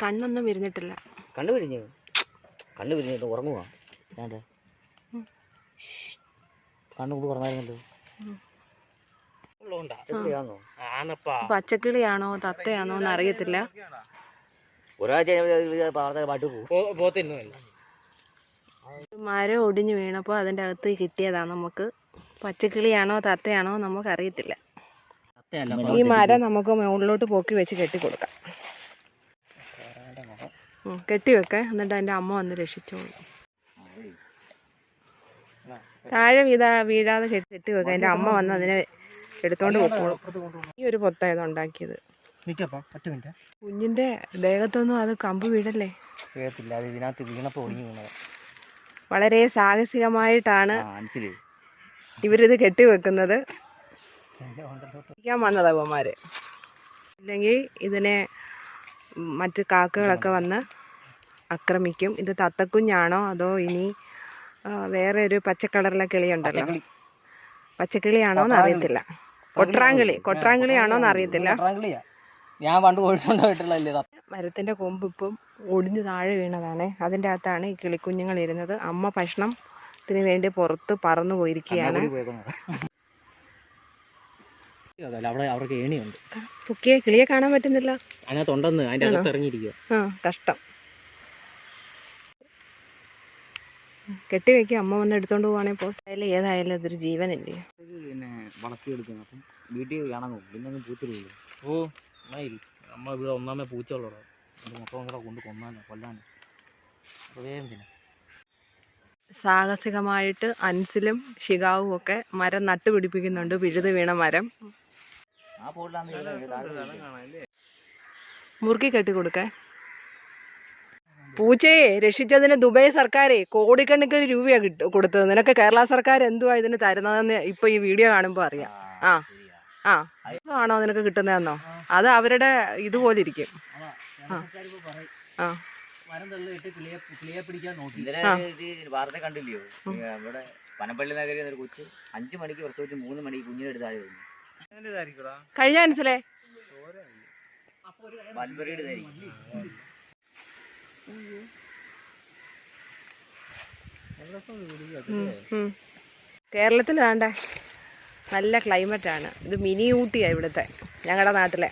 കണ്ണൊന്നും വിരിഞ്ഞിട്ടില്ല. കണ്ണു വിരിഞ്ഞു? കണ്ണു വിരിഞ്ഞിട്ട് ഉറങ്ങുവാ. ഞാണ്ട് കണ്ണു കൂടി പച്ചക്കിളിയാണോ തത്തയാണോ എന്ന് അറിയത്തില്ല മരം ഒടിഞ്ഞു വീണപ്പോൾ അതിന്റെ അകത്ത് കിട്ടിയതാ നമുക്ക്. പച്ചക്കിളിയാണോ തത്തയാണോ നമുക്ക് അറിയത്തില്ല ഈ മരം നമുക്ക് മുകളിലോട്ട് പോക്കി വെച്ച് കെട്ടി കൊടുക്കാം കെട്ടി വെക്കേ എന്നിട്ട് എന്റെ അമ്മ വന്ന് രക്ഷിച്ചോളൂ. താഴെ വീതാ വീഴാതെ കെട്ടി കെട്ടി വെക്കാം എന്റെ അമ്മ വന്ന് അതിനെ എടുത്തോണ്ട് പോക്കോളൂ. ഈ ഒരു പൊത്തായത് ഉണ്ടാക്കിയത്. കുഞ്ഞിന്റെ ദേഹത്തൊന്നും അത് കമ്പ് വീഴല്ലേ വളരെ സാഹസികമായിട്ടാണ് ഇവരിത് കെട്ടിവെക്കുന്നത്. പിടിക്കാൻ വന്നതാ അവന്മാര്. ഇല്ലെങ്കിൽ ഇതിനെ മറ്റു കാക്കകളൊക്കെ വന്ന് ആക്രമിക്കും. ഇത് തത്തക്കുഞ്ഞാണോ? അതോ ഇനി വേറെ ഒരു പച്ചക്കളറിലെ കിളിയുണ്ടല്ലോ? പച്ചക്കിളിയാണോ എന്ന് അറിയത്തില്ല. കൊട്രാങ്കിളി കൊട്രാങ്കിളിയാണോ എന്ന് അറിയത്തില്ല. ഞാൻ പണ്ട് മരത്തിന്റെ കൊമ്പ് ഇപ്പം ഒടിഞ്ഞു താഴെ വീണതാണ്. അതിന്റെ അകത്താണ് ഈ കിളിക്കുഞ്ഞുങ്ങൾ ഇരുന്നത്. അമ്മ ഭക്ഷണത്തിന് വേണ്ടി പുറത്ത് പറന്നു പോയിരിക്കുകയാണ്. അവിടെ അവർക്ക് ഏണിയുണ്ട്. പൊക്കിയെ കിളിയെ കാണാൻ പറ്റുന്നില്ല. അതിനകത്തുണ്ടെന്ന് അതിന്റെ അകത്ത് ഇറങ്ങിയിരിക്കുക ആ കഷ്ടം. കെട്ടി വെക്കുക അമ്മ വന്ന് എടുത്തോണ്ട് പോവാണെങ്കിൽ ഏതായാലും അതൊരു ജീവനല്ലേ. പിന്നെ വളർത്തിയെടുക്കുന്നു അപ്പം വീട്ടിൽ കാണാൻ പിന്നെ ഓ നന്നായി നമ്മൾ ഇവിടെ ഒന്നാമേ പൂച്ചകളുള്ളൂ അത് മൊത്തം കൂടെ കൊണ്ട് കൊന്നാലോ കൊല്ലാനോ. അപ്പോൾ വേഗം തന്നെ. സാഹസികമായിട്ട് അൻസിലും ഷികാവും ഒക്കെ മരം നട്ടുപിടിപ്പിക്കുന്നുണ്ട്. വിഴുത് വീണ മരം. മുറുക്കി കെട്ടി കൊടുക്കേ പൂച്ചയെ രക്ഷിച്ചതിന് ദുബൈ സർക്കാരെ കോടിക്കണക്കിന് രൂപയാ കിട്ട കൊടുത്തത്. നിനക്ക് കേരള സർക്കാർ എന്തുവാ ഇതിന് തരുന്നതെന്ന് ഇപ്പൊ ഈ വീഡിയോ കാണുമ്പോൾ അറിയാം. ആ ആ ആണോ നിനക്ക് കിട്ടുന്നതെന്നോ? അത് അവരുടെ ഇതുപോലെ ഇരിക്കും. ആ. മരം തള്ളിയിട്ട് കിളിയെ കിളിയെ പിടിക്കാൻ നോക്കി. ഇന്നലെ ഇത് വാർത്ത കണ്ടില്ലയോ? ഈ ഇവിടെ പനപ്പള്ളി നഗരി ഒരു കൊച്ച് അഞ്ചു മണിക്ക് പ്രസവിച്ച് മൂന്ന് മണിക്ക് കുഞ്ഞിനെ എടുത്ത് താഴെ വീണു. കഴിഞ്ഞ മനസ്സിലേ കേരളത്തിൽ വേണ്ട നല്ല ക്ലൈമറ്റാണ് ഇത് മിനി ഊട്ടിയാണ് ഇവിടുത്തെ ഞങ്ങളുടെ നാട്ടിലെ.